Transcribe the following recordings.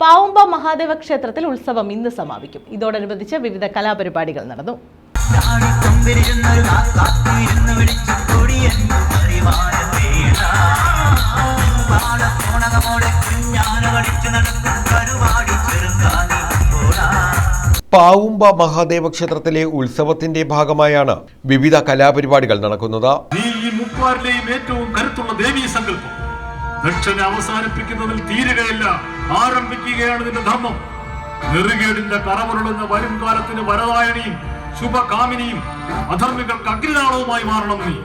പാവുമ്പ മഹാദേവ ക്ഷേത്രത്തിൽ ഉത്സവം ഇന്ന് സമാപിക്കും. ഇതോടനുബന്ധിച്ച് വിവിധ കലാപരിപാടികൾ നടന്നു. പാവുമ്പ മഹാദേവ ക്ഷേത്രത്തിലെ ഉത്സവത്തിന്റെ ഭാഗമായാണ് വിവിധ കലാപരിപാടികൾ നടക്കുന്നത്. നീ ഈ മുപ്പാരിലെയും ഏറ്റവും കരുത്തുള്ള ദേവീ സങ്കല്പം. ദക്ഷന അവസാനിപ്പിക്കുന്നതിൽ തീരുകയല്ല. ആരംഭിക്കുകയാണ് നിന്റെ ധർമ്മം. നെറുകേടിന്റെ കറമുരുളുന്ന വരും കാലത്തിന് വരദായണിയും ശുഭകാമിനിയും അധർമ്മികൾക്ക് അഗ്നിനാളവുമായി മാറണം നീ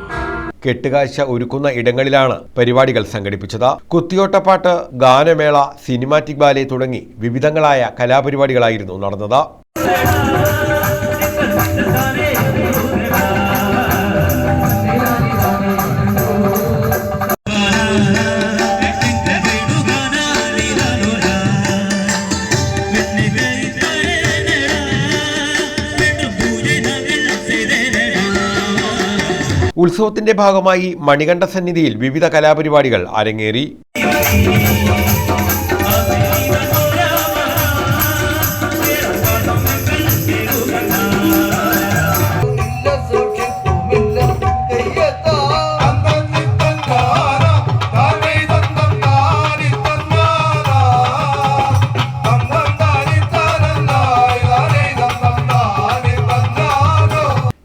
കെട്ടുകാഴ്ച ഒരുക്കുന്ന ഇടങ്ങളിലാണ് പരിപാടികൾ സംഘടിപ്പിച്ചത്. കുത്തിയോട്ടപ്പാട്ട് ഗാനമേള സിനിമാറ്റിക് ബാലെ തുടങ്ങി വിവിധങ്ങളായ കലാപരിപാടികളായിരുന്നു നടന്നത്. ഉത്സവത്തിന്റെ ഭാഗമായി മണികണ്ഠ സന്നിധിയിൽ വിവിധ കലാപരിപാടികൾ അരങ്ങേറി.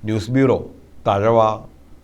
News bureau Thazhava.